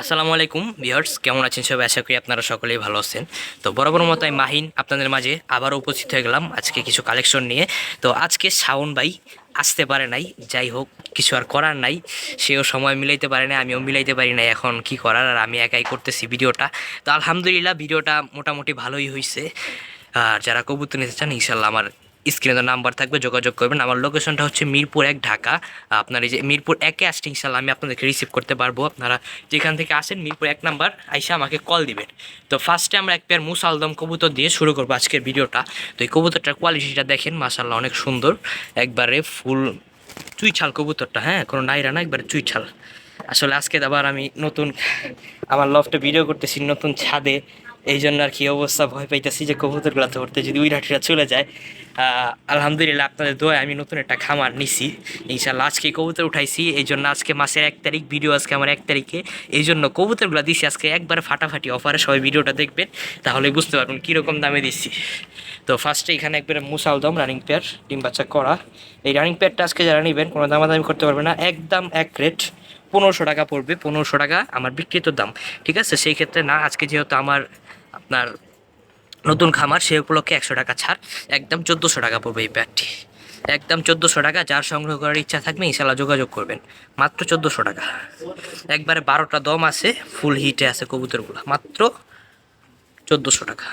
আসসালামু আলাইকুম ভিউয়ার্স, কেমন আছেন সবাই? আশা করি আপনারা সকলেই ভালো আছেন। তো বরাবর মতো আমি মাহিন আপনাদের মাঝে আবারও উপস্থিত হয়ে গেলাম আজকে কিছু কালেকশন নিয়ে। তো আজকে শাওন ভাই আসতে পারে নাই, যাই হোক, কিছু আর করার নাই। সেও সময় মিলাইতে পারে না আমিও মিলাইতে পারি নাই, এখন কি করার? আর আমি একাই করতেছি ভিডিওটা। তো আলহামদুলিল্লাহ, ভিডিওটা মোটামুটি ভালোই হয়েছে আর যারা কবুতর নিতে চান ইনশাল্লাহ আমার স্ক্রিনে নাম্বার থাকবে, যোগাযোগ করবেন। আমার লোকেশনটা হচ্ছে মিরপুর এক, ঢাকা। আপনার এই যে মিরপুর একে আসতে ইনশাল্লাহ আমি আপনাদেরকে রিসিভ করতে পারব। আপনারা যেখান থেকে আসেন, মিরপুর এক নাম্বার, আইসা আমাকে কল দিবেন। তো ফার্স্টে আমরা এক পেয়ার মুসালদম কবুতর দিয়ে শুরু করব আজকের ভিডিওটা। তো এই কবুতরটার কোয়ালিটিটা দেখেন মাসাল্লাহ অনেক সুন্দর। একবারে ফুল চুই ছাল কবুতরটা হ্যাঁ? কোনো নাইরা না, একবারে চুই ছাল আসলে আজকে আবার আমি নতুন, আমার লফটে ভিডিও করতেছি, নতুন ছাদে। এই জন্য আর কি অবস্থা, ভয় পাইতেছি যে কবুতরগুলো ধরতে যদি উই রাঠিরা চলে যায়। আলহামদুলিল্লাহ আপনাদের দোয়ায় আমি নতুন একটা খামার নিছি। ইনশাল্লাহ আজকে কবুতর উঠাইছি এই জন্য আজকে মাসের এক তারিখ ভিডিও আজকে আমার এক তারিখে। এই জন্য কবুতরগুলো দিছি আজকে একবারে ফাটাফাটি অফারে সবাই ভিডিওটা দেখবেন, তাহলে বুঝতে পারবেন কীরকম দামে দিচ্ছি তো ফার্স্টে এখানে একবার একবারে মুসালদম রানিং পেয়ার ডিম বাচ্চা করা। এই রানিং পেয়ারটা আজকে যারা নেবেন, কোনো দামাদামি করতে পারবে না, একদম এক রেট পনেরোশো টাকা পড়বে, পনেরোশো টাকা আমার বিক্রিত দাম, ঠিক আছে? সেই ক্ষেত্রে না, আজকে যেহেতু আমার আপনার নতুন খামার, সে উপলক্ষে একশো টাকা ছাড়, একদম চোদ্দোশো টাকা পড়বে এই প্যাডটি। একদম চোদ্দোশো টাকা, যার সংগ্রহ করার ইচ্ছা থাকবে ইনশাল্লাহ যোগাযোগ করবেন। মাত্র চোদ্দোশো টাকা। একবারে বারোটা দম আছে ফুল হিটে আছে কবুতরগুলো। মাত্র চোদ্দোশো টাকা।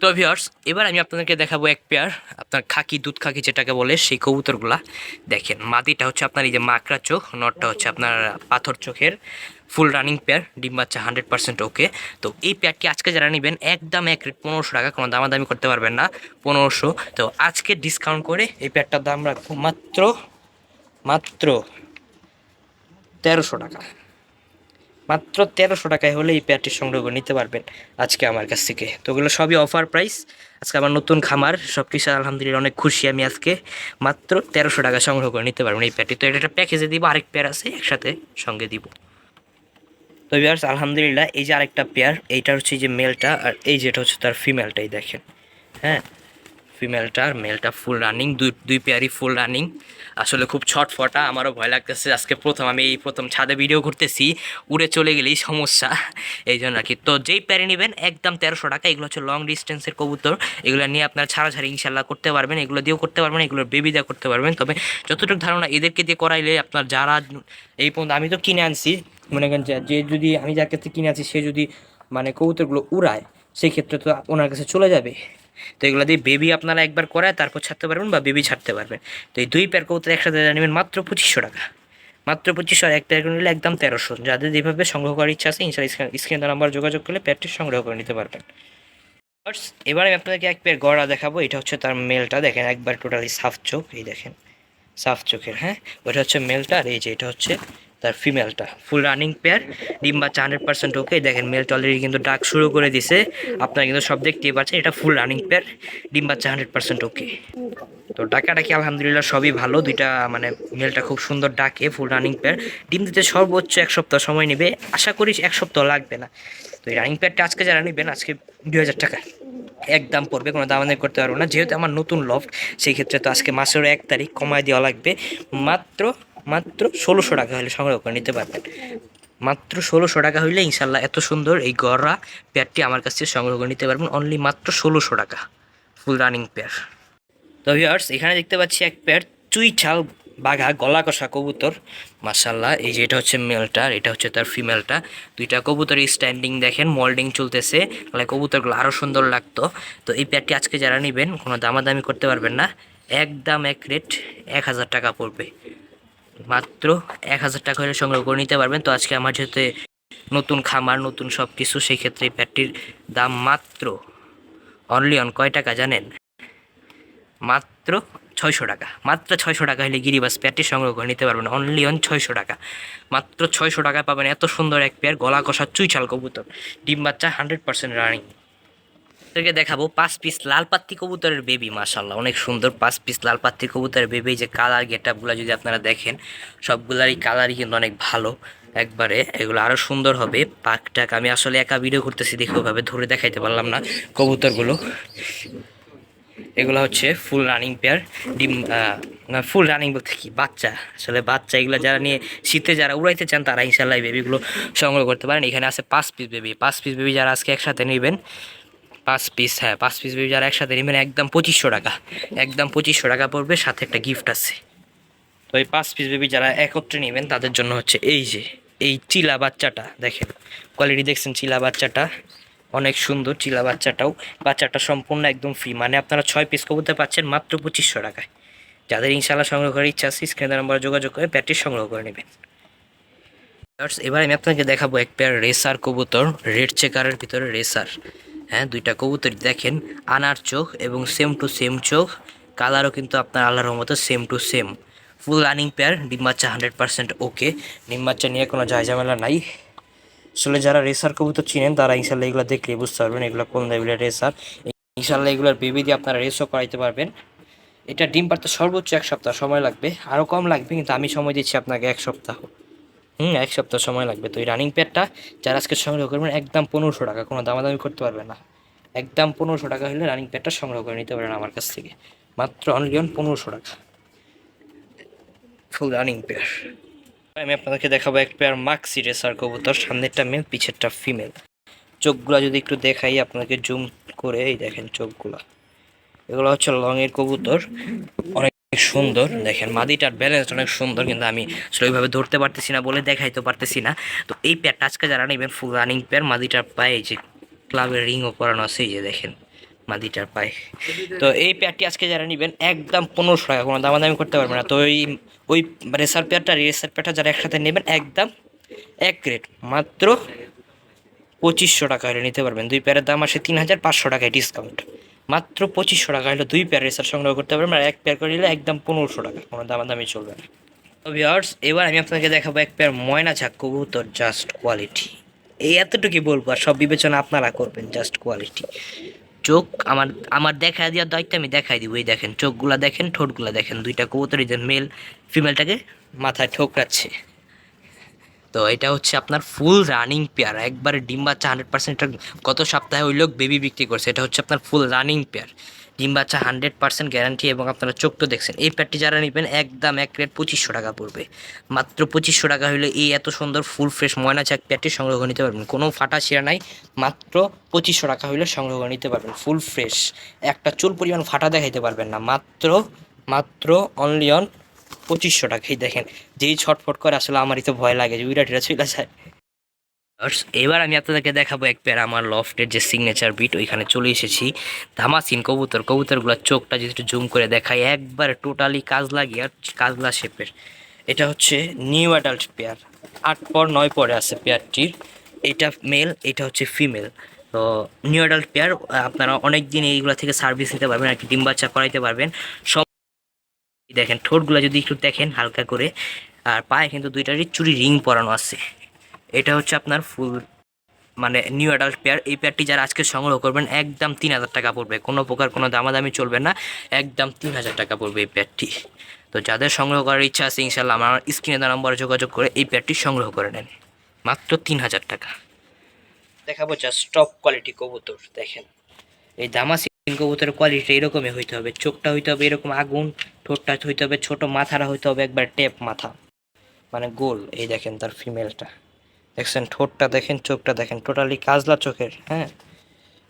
তো ভিউয়ার্স এবার আমি আপনাদেরকে দেখাবো এক পেয়ার আপনার খাকি, দুধ খাকি যেটাকে বলে, সেই কবুতরগুলা। দেখেন, মাদিটা হচ্ছে আপনার এই যে মাকড়া চোখ, নটটা হচ্ছে আপনার পাথর চোখের। ফুল রানিং পেয়ার ডিম বাচ্চা হান্ড্রেড পার্সেন্ট ওকে তো এই পেয়ারটি আজকে যারা নেবেন, একদম এক রেট পনেরোশো টাকা, কোনো দামাদামি করতে পারবেন না, পনেরোশো। তো আজকে ডিসকাউন্ট করে এই পেয়ারটার দাম রাখব মাত্র মাত্র তেরোশো টাকা। মাত্র তেরোশো টাকায় হলে এই পেয়ারটি সংগ্রহ করে নিতে পারবেন আজকে আমার কাছ থেকে। তো ওগুলো সবই অফার প্রাইস আজকে আমার নতুন খামার সব কিছু আলহামদুলিল্লাহ অনেক খুশি আমি আজকে। মাত্র তেরোশো টাকা সংগ্রহ করে নিতে পারবেন এই পেয়ারটি তো এটা একটা প্যাকেজে দিব, আরেক পেয়ার আছে, একসাথে সঙ্গে দিব। তো বিয়ার্স আলহামদুলিল্লাহ, এই যে আরেকটা পেয়ার এইটা হচ্ছে যে মেলটা আর এই যেটা হচ্ছে তার ফিমেলটাই দেখেন। হ্যাঁ? ফিমেলটা আর মেলটা ফুল রানিং দুই দুই পেয়ারই ফুল রানিং আসলে খুব ছটফটা আমারও ভয় লাগতেছে, আজকে প্রথম, আমি এই প্রথম ছাদে ভিডিও করতেছি উড়ে চলে গেলেই সমস্যা, এই জন্য আর কি। তো যেই প্যারে নেবেন, একদম তেরোশো টাকা, এগুলো হচ্ছে লং ডিস্টেন্সের কবুতর, এগুলো নিয়ে আপনার ছাড়াছাড়ি ইনশাল্লাহ করতে পারবেন, এগুলো দিয়েও করতে পারবেন, এগুলোর বেবি দিয়ে করতে পারবেন। তবে যতটুকু ধারণা এদেরকে দিয়ে করাইলে আপনার যারা, এই পর্যন্ত আমি তো কিনে আনছি মনে করেন যে- যদি আমি যার কাছে কিনে আছি, সে যদি মানে কবুতরগুলো উড়ায় সেই ক্ষেত্রে তো ওনার কাছে চলে যাবে। তো এগুলো দিয়ে বেবি আপনারা একবার করায়, তারপর ছাড়তে পারবেন বা বেবি ছাড়তে পারবেন। তো এই দুই পেয়ার কবুতর একসাথে নেবেন মাত্র পঁচিশশো টাকা। মাত্র পঁচিশশো এক পেয়ার নিলে একদম তেরোশো। যাদের যেভাবে সংগ্রহ করার ইচ্ছা আছে ইনশাল্লাহ স্ক্রিনে নাম্বার যোগাযোগ করলে প্যারটি সংগ্রহ করে নিতে পারবেন। এবার আমি আপনাদেরকে এক পেয়ার গড়া দেখাবো। এটা হচ্ছে তার মেলটা, দেখেন একবার টোটালি সাফ চোখ, এই দেখেন। সাফ চোখের হ্যাঁ? ওটা হচ্ছে মেলটা, আর এই যে এটা হচ্ছে তার ফিমেলটা ফুল রানিং পেয়ার ডিম বাচ্চা হান্ড্রেড পার্সেন্ট ওকে দেখেন মেলটা অলরেডি কিন্তু ডাক শুরু করে দিছে। আপনারা কিন্তু সব দেখতেই পাচ্ছেন, এটা ফুল রানিং পেয়ার ডিম বাচ্চা হান্ড্রেড পার্সেন্ট ওকে তো ডাকাডাকি আলহামদুলিল্লাহ সবই ভালো, দুইটা মানে মেলটা খুব সুন্দর ডাকে ফুল রানিং পেয়ার ডিম দিতে সর্বোচ্চ এক সপ্তাহ সময় নেবে, আশা করি এক সপ্তাহ লাগবে না। তো এই রানিং পেয়ারটা আজকে যারা নেবেন, আজকে দুই হাজার টাকা। এক দাম পড়বে, কোনো দাম দামাদামি করতে পারব না। যেহেতু আমার নতুন লফট সেই ক্ষেত্রে তো আজকে মাসেরও এক তারিখ কমায় দেওয়া লাগবে। মাত্র মাত্র ষোলোশো টাকা হলে সংগ্রহ করে নিতে পারবেন মাত্র ষোলোশো টাকা হইলে ইনশাল্লাহ এত সুন্দর এই গড়া পেয়ারটি আমার কাছ থেকে সংগ্রহ করে নিতে পারবেন অনলি মাত্র ষোলোশো টাকা ফুল রানিং পেয়ার। তো ভিউয়ার্স এখানে দেখতে পাচ্ছি এক পেয়ার চুই ছাল বাঘা গলা কষা কবুতর। মাসাল্লাহ এই যে এটা হচ্ছে মেলটা এটা হচ্ছে তার ফিমেলটা দুইটা কবুতরের স্ট্যান্ডিং দেখেন মোল্ডিং চলতেছে। তাহলে কবুতরগুলো আরও সুন্দর লাগতো। তো এই পেয়ারটি আজকে যারা নেবেন, কোনো দামাদামি করতে পারবেন না। একদম এক রেট এক হাজার টাকা পড়বে। মাত্র এক হাজার টাকা হলে সংগ্রহ করে নিতে পারবেন। তো আজকে আমার যেহেতু নতুন খামার, নতুন সব কিছু সেই ক্ষেত্রে এই প্যাডটির দাম মাত্র অনলি অন কয় টাকা জানেন? মাত্র ছয়শো টাকা। মাত্র ছয়শো টাকা হলে গিরিবাস পেয়ারটি সংগ্রহ করে নিতে পারবেন। অনলি অন ছয়শো টাকা। মাত্র ছয়শো টাকা পাবেন। এত সুন্দর এক পেয়ার গলা কষা চুইছাল কবুতর। ডিম বাচ্চা হান্ড্রেড পার্সেন্ট রানিং আপনাদেরকে দেখাবো পাঁচ পিস লাল পাত্তি কবুতরের বেবি মাশাল্লাহ অনেক সুন্দর পাঁচ পিস লাল পাত্তি কবুতরের বেবি যে কালার গেট আপগুলো যদি আপনারা দেখেন, সবগুলারই কালারই কিন্তু অনেক ভালো। একবারে এগুলো আরও সুন্দর হবে। পাকটাক, আমি আসলে একা ভিডিও করতেছি দেখে ওভাবে ধরে দেখাইতে পারলাম না কবুতরগুলো। এগুলো হচ্ছে ফুল রানিং পেয়ার ডিম ফুল রানিং বলতে কি? বাচ্চা। আসলে বাচ্চা, এগুলো যারা নিয়ে শীতে যারা উড়াইতে চান, তারা ইনশাল্লাহ বেবিগুলো সংগ্রহ করতে পারেন। এখানে আছে পাঁচ পিস বেবি পাঁচ পিস বেবি যারা আজকে একসাথে নেবেন পাঁচ পিস হ্যাঁ পাঁচ পিস বেবি যারা একসাথে নেবেন, একদম পঁচিশশো টাকা। একদম পঁচিশশো টাকা পড়বে, সাথে একটা গিফট আছে। তো এই পাঁচ পিস বেবি যারা একত্রে নেবেন, তাদের জন্য হচ্ছে এই যে, এই চিলা বাচ্চাটা, দেখেন। কোয়ালিটি দেখছেন চিলা বাচ্চাটা? অনেক সুন্দর চিলা বাচ্চাটাও। বাচ্চাটা সম্পূর্ণ একদম ফ্রি মানে আপনারা ছয় পিস কবুতর পাচ্ছেন মাত্র পঁচিশশো টাকায়। যাদের ইনশাল্লাহ সংগ্রহ করার ইচ্ছা আছে স্ক্রিনের নাম্বার যোগাযোগ করে প্যাটিস সংগ্রহ করে নেবেন। এবার আমি আপনাকে দেখাবো এক পেয়ার রেসার কবুতর রেড চেকারের ভিতরে রেসার হ্যাঁ দুইটা কবুতর দেখেন, আনার চোখ এবং সেম টু সেম চোখ কালারও কিন্তু আপনার আল্লাহর মতো same to same full running pair ডিম বাচ্চা হান্ড্রেড পার্সেন্ট ওকে ডিম বাচ্চা নিয়ে কোনো ঝামেলা নাই। আসলে যারা রেসার কবুতর চিনেন, তারা ইনশাল্লাহ এগুলো দেখলে বুঝতে পারবেন এগুলো কোন লেভেলের রেসার ইনশাল্লাহ এগুলোর বেবি দিয়ে আপনারা রেসও করাইতে পারবেন। এটা ডিম পারতে সর্বোচ্চ এক সপ্তাহ সময় লাগবে। আরও কম লাগবে, কিন্তু আমি সময় দিচ্ছি আপনাকে এক সপ্তাহ। হুম, এক সপ্তাহ সময় লাগবে। তো এই রানিং প্যাডটা যারা আজকে সংগ্রহ করবেন, একদম পনেরোশো টাকা, কোনো দামাদামি করতে পারবে না। একদম পনেরোশো টাকা হলে রানিং প্যাডটা সংগ্রহ করে নিতে পারেন আমার কাছ থেকে। মাত্র অনলি অন পনেরোশো টাকা। ফুল রানিং পেয়ার আমি আপনাদেরকে দেখাবো এক পেয়ার মাক্সি রেসার কবুতর, সামনেরটা মেল পিছেরটা ফিমেল চোখগুলো যদি একটু দেখাই আপনাকে জুম করে, এই দেখেন চোখগুলো। এগুলো হচ্ছে লংয়ের কবুতর। অনেক সুন্দর। দেখেন, মাদিটার ব্যালেন্স অনেক সুন্দর, কিন্তু আমি ওইভাবে ধরতে পারতেছি না বলে দেখাইতে পারতেছি না। তো এই পেয়ারটা আজকে যারা নেবেন ফুল রানিং পেয়ার মাদিটার পায়ে যে ক্লাবের রিংও পরানো আছে, এই যে দেখেন, মাদিটার পায়ে। তো এই পেয়ারটি আজকে যারা নেবেন, একদম পনেরোশো টাকা, কোনো দামাদামি করতে পারবে না। তো ওই ওই রেসার পেয়ারটা রেসার পেয়ারটা যারা একসাথে নেবেন, একদম এক রেট মাত্র পঁচিশশো টাকা নিতে পারবেন। দুই পেয়ারের দাম আসে তিন হাজার পাঁচশো টাকায় ডিসকাউন্ট মাত্র পঁচিশশো টাকা হলে দুই পেয়ার রেসার সংগ্রহ করতে পারবেন, আর এক পেয়ার করে নিলে একদম পনেরোশো টাকা, কোনো দামাদামি চলবে না। তো ভিওর্স এবার আমি আপনাকে দেখাবো এক পেয়ার ময়না ঝাক কবুতর জাস্ট কোয়ালিটি এই এতটুকুই বলব, আর সব বিবেচনা আপনারা করবেন জাস্ট কোয়ালিটি চোখ আমার আমার দেখা দেওয়ার দায়িত্ব আমি দেখাই দিব, এই দেখেন, চোখগুলা দেখেন, ঠোঁটগুলা দেখেন, দুইটা কবুতরই যে মেল ফিমেলটাকে মাথায় ঠোকরাচ্ছে। তো এটা হচ্ছে আপনার ফুল রানিং পেয়ার একবারে ডিম বাচ্চা হান্ড্রেড পার্সেন্ট গত সপ্তাহে ওই লোক বেবি বিক্রি করছে, এটা হচ্ছে আপনার ফুল রানিং পেয়ার ডিম বাচ্চা হান্ড্রেড পার্সেন্ট গ্যারান্টি এবং আপনারা চোখ তো দেখছেন। এই প্যাডটি যারা নেবেন, একদম এক রেট পঁচিশশো টাকা পড়বে। মাত্র পঁচিশশো টাকা হলে এই এত সুন্দর ফুল ফ্রেশ ময়না চাক প্যাডটি সংগ্রহ নিতে পারবেন। কোনো ফাটা ছিঁড়া নাই, মাত্র পঁচিশশো টাকা হলে সংগ্রহ নিতে পারবেন ফুল ফ্রেশ একটা চুল পরিমাণ ফাটা দেখাইতে পারবেন না, মাত্র মাত্র অনলি অন পঁচিশশো টাকাই দেখেন। যেই ছটফট করে আসলে আমারই তো ভয় লাগে যে উইরা টিরা চলে যায়। এবার আমি আপনাদেরকে দেখাবো এক পেয়ার আমার লফটের যে সিগনেচার বিট ওইখানে চলে এসেছি। ধামাসিন কবুতর, কবুতরগুলোর চোখটা যদি একটু জুম করে দেখাই, একবার টোটালি কাজ লাগিয়ে আর কাজলা শেপের। এটা হচ্ছে নিউ অ্যাডাল্ট পেয়ার আট পর নয় পরে আছে পেয়ারটির এটা মেল এটা হচ্ছে ফিমেল তো নিউ অ্যাডাল্ট পেয়ার আপনারা অনেক দিন এইগুলো থেকে সার্ভিস নিতে পারবেন আর কি ডিম বাচ্চা করাইতে পারবেন। সব দেখেন, ঠোঁটগুলো যদি একটু দেখেন হালকা করে, আর পায়ে কিন্তু দুইটারই চুরি রিং পরানো আছে। এটা হচ্ছে আপনার ফুল মানে নিউ অ্যাডাল্ট পেয়ার এই পেয়ারটি যারা আজকে সংগ্রহ করবেন, একদম তিন হাজার টাকা পড়বে। কোনো প্রকার কোনো দামাদামি চলবে না, একদম তিন হাজার টাকা পড়বে এই পেয়ারটি তো যাদের সংগ্রহ করার ইচ্ছা আছে ইনশাল্লাহ আমার স্ক্রিনে দেওয়া নম্বরে যোগাযোগ করে এই পেয়ারটি সংগ্রহ করে নেন। মাত্র তিন হাজার টাকা। দেখাবো জাস্ট টপ কোয়ালিটি কবুতর, দেখেন। এই দামাসিন কবুতরের কোয়ালিটিটা এরকমই হইতে হবে। চোখটা হইতে হবে এরকম আগুন, ঠোঁটটা হইতে হবে, ছোট মাথাটা হইতে হবে একবার টেপ মাথা। মানে গোল, এই দেখেন তার ফিমেলটা দেখছেন, ঠোঁটটা দেখেন, চোখটা দেখেন টোটালি কাজলা চোখের হ্যাঁ?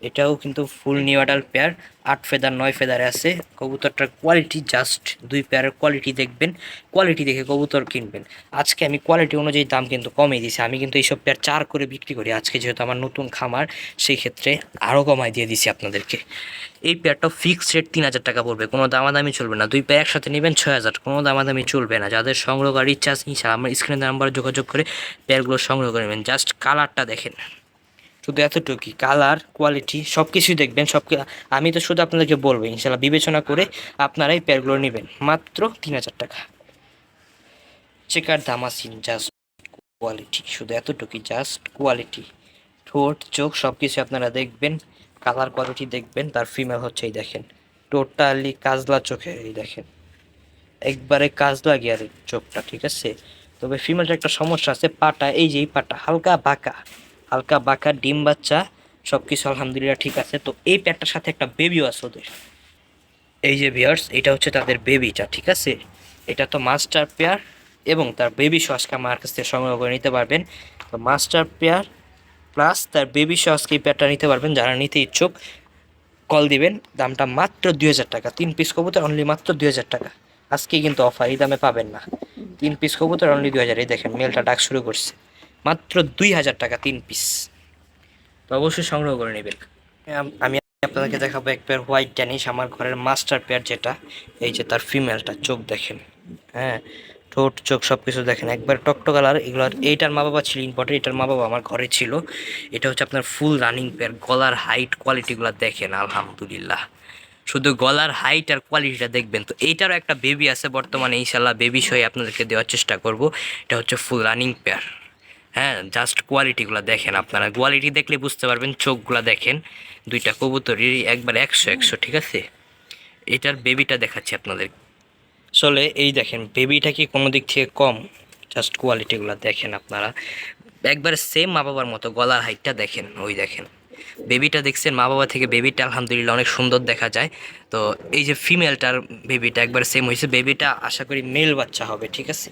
এটাও কিন্তু ফুল নিউ অ্যাডাল্ট পেয়ার আট ফেদার, নয় ফেদারে আছে। কবুতরটার কোয়ালিটি জাস্ট দুই পেয়ারের কোয়ালিটি দেখবেন কোয়ালিটি দেখে কবুতর কিনবেন। আজকে আমি কোয়ালিটি অনুযায়ী দাম কিন্তু কমিয়ে দিয়েছি। আমি কিন্তু এইসব পেয়ার চার করে বিক্রি করি। আজকে যেহেতু আমার নতুন খামার, সেই ক্ষেত্রে আরও কমাই দিয়ে দিছি আপনাদেরকে। এই পেয়ারটা ফিক্সড রেট তিন হাজার টাকা পড়বে। কোনো দামাদামি চলবে না। দুই পেয়ার একসাথে নেবেন ছয় হাজার। কোনো দামাদামি চলবে না। যাদের সংগ্রহ করার ইচ্ছা আছে আমার স্ক্রিনের নাম্বারে যোগাযোগ করে পেয়ারগুলো সংগ্রহ করে নেবেন। জাস্ট কালারটা দেখেন। শুধু এতটুকুই কালার কোয়ালিটি সব কিছুই দেখবেন সব আমি তো শুধু আপনাদেরকে বলব, ইনশাল্লাহ বিবেচনা করে আপনারা এই পেয়ারগুলো নেবেন, মাত্র তিন হাজার টাকা। চেকার দামাসিন জাস্ট কোয়ালিটি শুধু এতটুকুই জাস্ট কোয়ালিটি ঠোঁট, চোখ সব কিছু আপনারা দেখবেন কালার কোয়ালিটি দেখবেন, তার ফিমেল হচ্ছে এই দেখেন টোটালি কাজলা চোখে, এই দেখেন। একবারে কাজলা গিয়ারের চোখটা, ঠিক আছে? তবে ফিমেলটা একটা সমস্যা আছে, পাটা, এই যে এই পাটা, হালকা বাঁকা। হালকা বাঁকা ডিম বাচ্চা সব কিছু আলহামদুলিল্লাহ ঠিক আছে। তো এই প্যাটটার সাথে একটা বেবিও আছে ওদের। এই যে বিয়ার্স এটা হচ্ছে তাদের বেবিটা ঠিক আছে? এটা তো মাস্টার পেয়ার এবং তার বেবি সসকে আমার কাছ থেকে সংগ্রহ করে নিতে পারবেন। তো মাস্টার পেয়ার প্লাস তার বেবি সসকে এই পেয়ারটা নিতে পারবেন। যারা নিতে ইচ্ছুক কল দিবেন। দামটা মাত্র দুই হাজার টাকা। তিন পিস কবুতর অনলি মাত্র দুই হাজার টাকা। আজকে কিন্তু অফার এই দামে পাবেন না। তিন পিস কবুতর অনলি দুই হাজার। এই দেখেন মেলটা ডাক শুরু করছে। মাত্র দুই হাজার টাকা, তিন পিস তো অবশ্যই সংগ্রহ করে নেবেন। আম- আপনাদেরকে দেখাবো এক পেয়ার হোয়াইট ড্যানিশ আমার ঘরের মাস্টার পেয়ার যেটা। এই যে তার ফিমেলটা চোখ দেখেন। হ্যাঁ ঠোঁট, চোখ সব কিছু দেখেন। একবার টকটো কালার এগুলো এইটার মা বাবা ছিল ইম্পর্টেন্ট এটার মা বাবা আমার ঘরে ছিল। এটা হচ্ছে আপনার ফুল রানিং পেয়ার গলার হাইট কোয়ালিটিগুলো দেখেন, আলহামদুলিল্লাহ। শুধু গলার হাইট আর কোয়ালিটিটা দেখবেন। তো এইটারও একটা বেবি আছে বর্তমানে ইনশাল্লাহ বেবি সই আপনাদেরকে দেওয়ার চেষ্টা করব। এটা হচ্ছে ফুল রানিং পেয়ার হ্যাঁ জাস্ট কোয়ালিটিগুলো দেখেন আপনারা। কোয়ালিটি দেখলে বুঝতে পারবেন, চোখগুলো দেখেন। দুইটা কবুতরেরই একবার একশো একশো, ঠিক আছে? এটার বেবিটা দেখাচ্ছি আপনাদের। আসলে এই দেখেন বেবিটা কি কোনো দিক থেকে কম? জাস্ট কোয়ালিটিগুলো দেখেন আপনারা। একবার সেম মা বাবার মতো, গলার হাইটটা দেখেন, ওই দেখেন। বেবিটা দেখছেন, মা বাবা থেকে বেবিটা আলহামদুলিল্লাহ অনেক সুন্দর দেখা যায়। তো এই যে ফিমেলটার বেবিটা একবার সেম হয়েছে। বেবিটা আশা করি মেল বাচ্চা হবে, ঠিক আছে?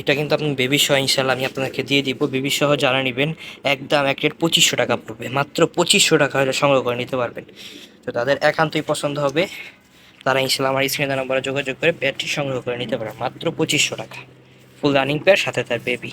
এটা কিন্তু আপনি বেবি সহ ইনশাল্লাহ আমি আপনাকে দিয়ে দিব। বেবি সহ যারা নেবেন একদম এক রেট পঁচিশশো টাকা পড়বে। মাত্র পঁচিশশো টাকা হলে সংগ্রহ করে নিতে পারবেন। তো তাদের একান্তই পছন্দ হবে। তারা ইনশাল্লাহ আমার স্ক্রিনে নাম্বারে যোগাযোগ করে প্যাডটি সংগ্রহ করে নিতে পারেন মাত্র পঁচিশশো টাকা। ফুল রানিং প্যাড সাথে তার বেবি